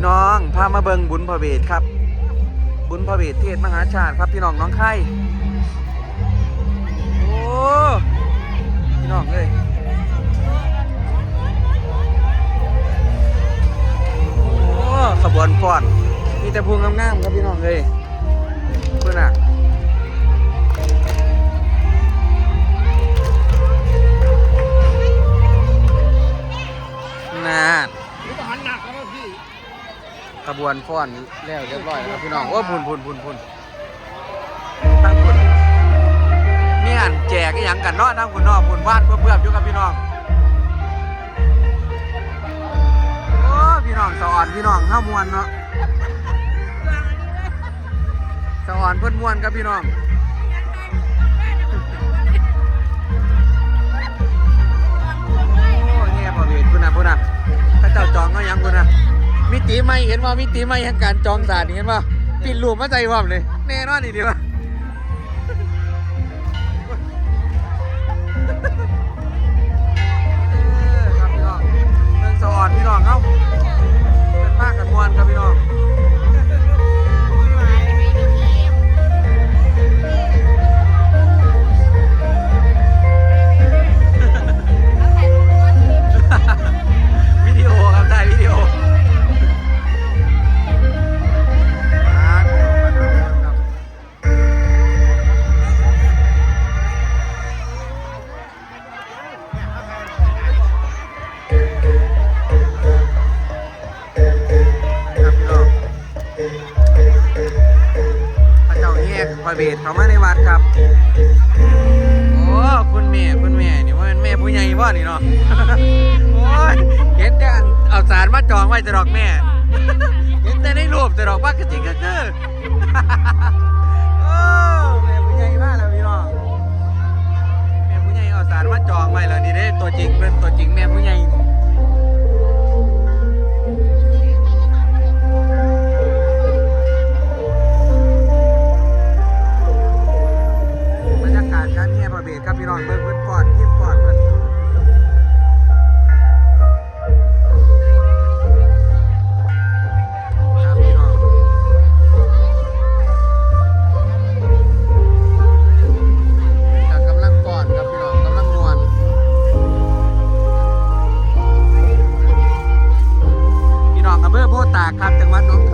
พี่น้องพามาเบิงบุญพระเวทครับ บุญพระเวทเทศมหาชาติครับพี่น้องน้องไข่โอ้พี่น้องเลยโอ้ขบวนฟ้อนมีแต่พวงงามๆครับพี่น้องเลยเพื่อนอะ บวนฟ้อนแล้วเรียบร้อยแล้วครับพี่น้องว่าพุ่นพุ่นพุ่นพุ่นตั้งพุ่นมีอันแจกอหย่างกันเนาะตั้งพุ่นเนาะพุ่นว่านเพื่อเพื่ออยู่กับพี่น้องโอ้พี่น้องสะอ่อนพี่น้องห้ามวนเนาะสะอ่อนเพื่อนมวนกับพี่น้องโอ้เนี่ยพอเวทพุ่นนะพุ่นนะถ้าเจ้าจองก็ยังพุ่นนะ มิติใหม่เห็นว่ามิติใหม่แห่งการจองศาสตร์นี่เห็นว่าปิดรูปมาใจความเลยแน่นอนอีดีว่า แยกพระเข้ามาในวัดครับ โอ้คุณแม่คุณแม่นี่ว่านแม่ผู้ใหญ่บ่นี่เนาะโอ้ยเห็นแต่อันเอาสารมาจองไว้จะดอกแม่ เห็นแต่ในรูปจะดอกว่ากระจิกกระคือ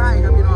คายครับพี่น้อง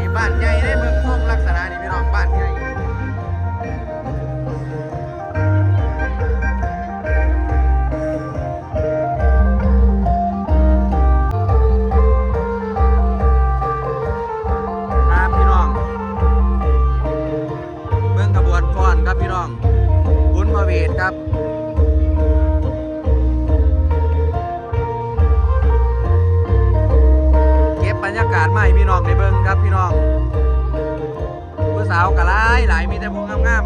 นี่บ้านใหญ่ได้เมืองคงลักษณะนี่พี่น้องบ้านใหญ่ พี่น้องในเบิ้งครับพี่น้องผู้สาวกะหลายหลายมีแต่พวกงาม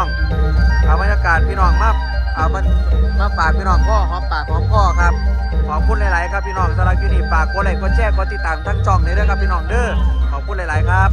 องเอาบรรยากาศพี่น้องมาเอามันมาฝากพี่น้องพ่อหอมปากหอมคอครับขอบคุณหลาย ๆ ครับพี่น้องสำหรับยูนิปนี้ากกดไลค์กดแชร์กดติดตามทั้งจองเลยด้วยครับพี่น้องเด้อขอบคุณหลาย ๆ ครับ